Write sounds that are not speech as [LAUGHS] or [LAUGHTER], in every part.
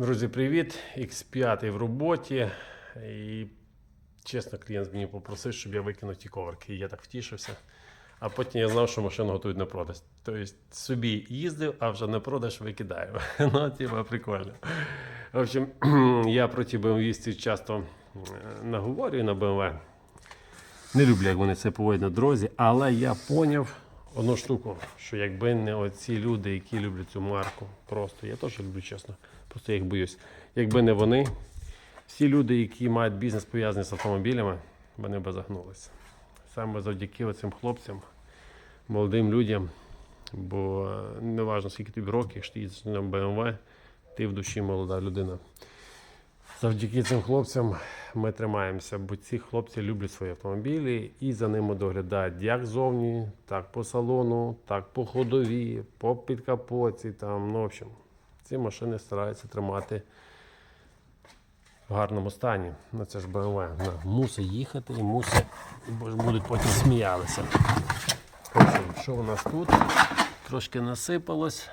Друзі, привіт! X5 в роботі. І чесно, клієнт мені попросив, щоб я викинув ті коврики. І я так втішився. А потім я знав, що машину готують на продаж. Тобто собі їздив, а вже на продаж викидаю. [LAUGHS] Ну, типа, прикольно. В общем, [CLEARS THROAT] я про ті BMW часто е, наговорюю на BMW. Не люблю, як вони це поводять на дорозі, але я поняв одну штуку, що якби не оці люди, які люблять цю марку, просто я теж люблю, чесно, просто їх боюсь. Якби не вони, всі люди, які мають бізнес пов'язаний з автомобілями, вони б загнулися. Саме завдяки оцим хлопцям, молодим людям, бо е, не важливо, скільки тобі років, якщо ти їздиш на BMW, ти в душі молода людина. Завдяки цим хлопцям ми тримаємося, бо ці хлопці люблять свої автомобілі і за ними доглядають як зовні, так по салону, так по ходові, по підкапоці. Там, ну, в общем, ці машини стараються тримати в гарному стані. Ну це ж BMW. Ну, мусить їхати і мусить, будуть потім сміялися. Що у нас тут? Трошки насипалось.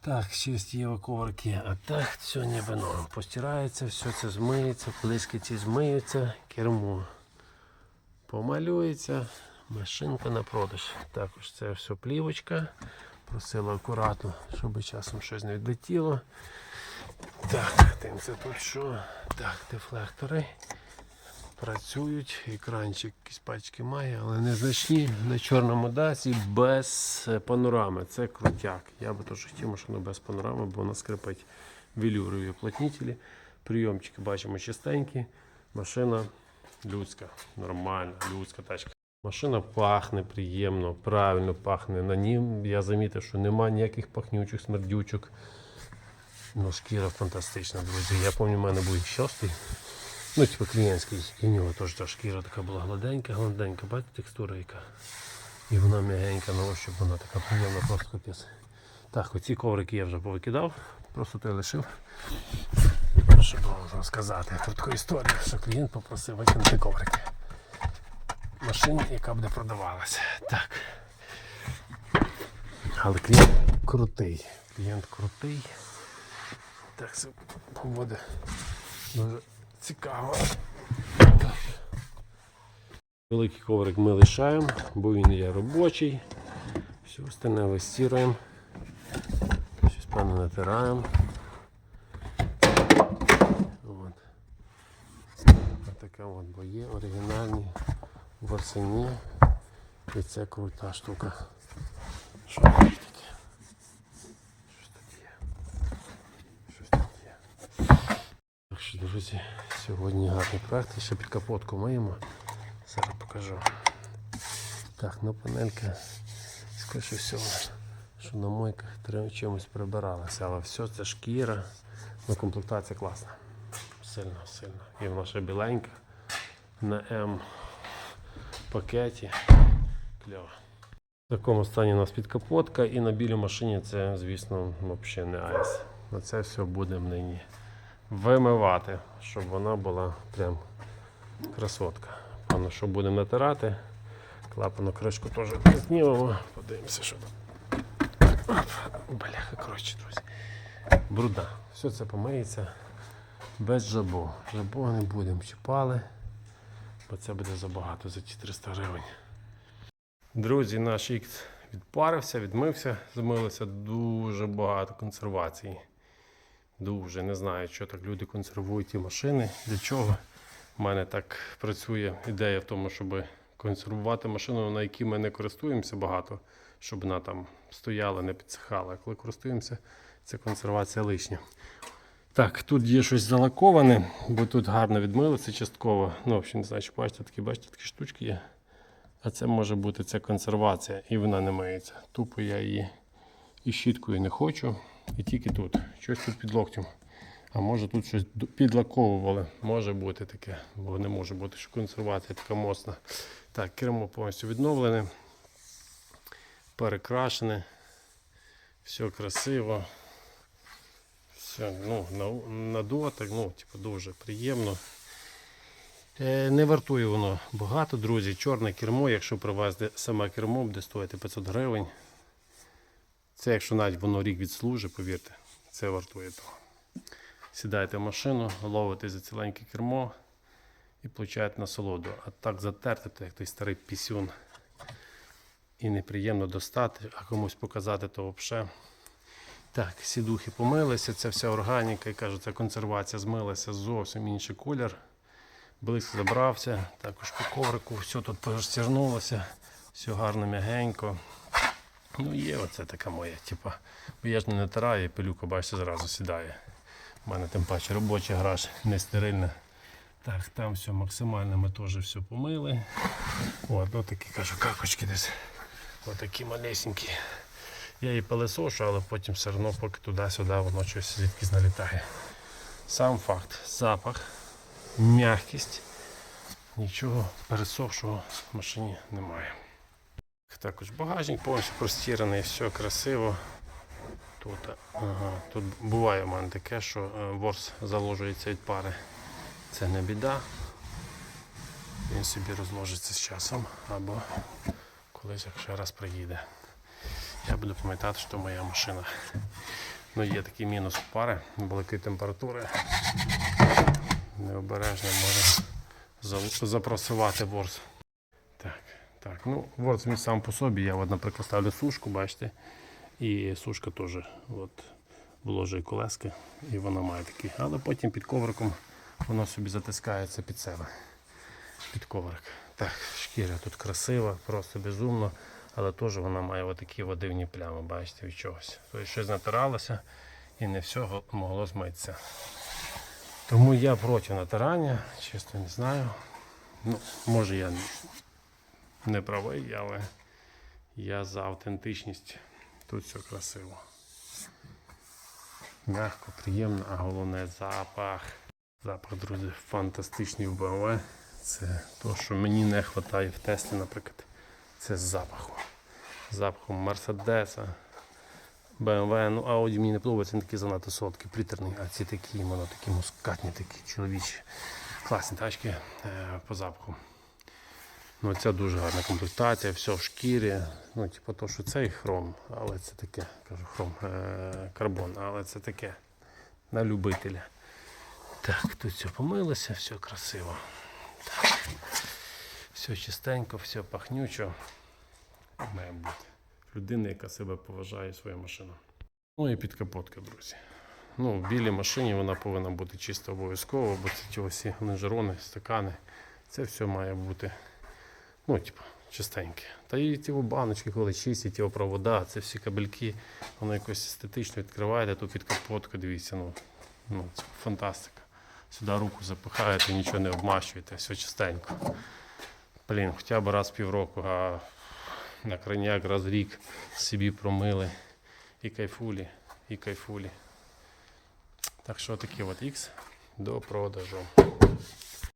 Так, чисті є коврики, а так все вино. Постирається, все це змиється, плиски ці змиються, кермо помалюється, машинка на продаж. Також це все плівочка. Просила акуратно, щоб часом щось не відлетіло. Так, дивимося тут що. Так, дефлектори працюють, екранчик якісь пачки має, але незначні на чорному дасі без е, панорами. Це крутяк. Я би теж хотів машину без панорами, бо вона скрипить велюрові уплотнителі. Прийомчики бачимо чистенькі. Машина людська, нормальна, людська тачка. Машина пахне приємно, правильно пахне. На нім я замітив, що немає ніяких пахнючих, смердючок. Ну, шкіра фантастична, друзі. Я пам'ятаю, в мене був шостий. Ну, типу клієнтський, і в нього теж та шкіра така була гладенька, гладенька, бачите, текстура яка. І вона м'ягенька на ощупь, вона така приємна, просто капець. Так, оці коврики я вже повикидав, просто той лишив. Щоб вам розказати про таку історію, що клієнт попросив викинути коврики. Машині, яка буде продавалася. Так. Але клієнт крутий. Клієнт крутий. Так, це буде дуже цікаво. Так. Великий коврик ми лишаємо, бо він є робочий. Все остальне вистіруємо. Щось певно натираємо. От. Така от, бо є оригінальні в арсені. І це крута штука. Що таке? Щось тут є. Щось тут є. Так що, друзі, сьогодні гарний проект. Ще під капотку маємо. Зараз покажу. Так, ну панелька, скоріше всього, що на мойках чимось прибиралася, але все це шкіра. Ну, комплектація класна. Сильно, сильно. І вона ще біленька. На М пакеті. Кльово. В такому стані у нас підкапотка і на білій машині це, звісно, взагалі не айс. На це все будемо нині вимивати, щоб вона була прям красотка. Певно, що будемо натирати. Клапану кришку теж знімемо. Подивимося, що там. Бляха, коротше, друзі. Брудна. Все це помиється без жабо. Жабо не будемо чіпали, бо це буде забагато за ті 300 гривень. Друзі, наш X відпарився, відмився, змилося дуже багато консервації. Дуже не знаю, що так люди консервують ті машини. Для чого? У мене так працює ідея в тому, щоб консервувати машину, на якій ми не користуємося багато, щоб вона там стояла, не підсихала. А коли користуємося, це консервація лишня. Так, тут є щось залаковане, бо тут гарно відмилося частково. Ну, в общем, не знаю, чи бачите, такі, бачите, такі штучки є. А це може бути це консервація, і вона не миється. Тупо я її і щіткою не хочу. І тільки тут. Щось тут під локтем. А може тут щось підлаковували. Може бути таке, бо не може бути, що консервація така моцна. Так, кермо повністю відновлене, перекрашене. Все красиво. Все, ну, на, дотик, ну, типу, дуже приємно. Е, Не вартує воно багато, друзі. Чорне кермо, якщо привезти саме кермо, буде стоїти 500 гривень. Це якщо навіть воно рік відслужить, повірте, це вартує того. Сідаєте в машину, ловите за ціленьке кермо і получаєте насолоду. А так затерти, як той старий пісюн. І неприємно достати, а комусь показати, то взагалі. Так, сідухи помилися, це вся органіка, і кажуть, ця консервація змилася зовсім інший колір. Блиск забрався, також по коврику, все тут розтягнулося, все гарно м'ягенько. Ну, є оце така моя, типа, бо я ж не натираю, і пилюка, бачите, зразу сідає. У мене тим паче робочий гараж, не стерильна. Так, там все максимально ми теж все помили. От, такі кажу, какочки десь. Отакі малесенькі. Я її пилесошу, але потім все одно, поки туди-сюди, воно щось звідкись налітає. Сам факт, запах, м'якість. Нічого пересохшого в машині немає. Також багажник повністю простіраний, все красиво. Тут, ага, тут буває в мене таке, що е, ворс заложується від пари. Це не біда. Він собі розложиться з часом або колись ще раз приїде. Я буду пам'ятати, що моя машина. Ну, є такий мінус пари, великі температури. Необережно може за- запросувати ворс. Так, так, ну ворс він сам по собі. Я, от, наприклад, ставлю сушку, бачите. І сушка теж от, вложує колески, і вона має такий. Але потім під ковриком воно собі затискається під себе. Під коврик. Так, шкіря тут красива, просто безумно, але теж вона має отакі от дивні плями, бачите, від чогось. Тобто щось натиралося і не все могло змитися. Тому я проти натирання, чесно не знаю. Ну, може я не правий, але я за автентичність. Тут все красиво. Мягко, приємно, а головне запах. Запах, друзі, фантастичний в BMW. Це то, що мені не вистачає в Теслі, наприклад. Це з запаху. Запахом Мерседеса, BMW, ну Audi мені не подобається, він такий занадто солодкий, притерний, а ці такі, воно такі мускатні, такі чоловічі. Класні тачки е, по запаху. Ну, ця дуже гарна комплектація, все в шкірі. Ну, типу, то, що цей хром, але це таке, кажу, хром, е- карбон, але це таке на любителя. Так, тут все помилося, все красиво. Все чистенько, все пахнючо. Має бути. Людина, яка себе поважає свою машину. Ну і підкапотка, друзі. Ну, в білій машині вона повинна бути чисто обов'язково, бо це ті усі лонжерони, стакани. Це все має бути ну, типу, чистеньке. Та і ті баночки, коли чисті, ті провода, це всі кабельки, воно якось естетично відкриваєте, ту під капотку, дивіться, ну, ну це фантастика. Сюди руку запихаєте, нічого не обмащуєте, все чистенько. Блін, хоча б раз в півроку, а на крайняк раз рік собі промили і кайфулі, і кайфулі. Так що таке от X до продажу.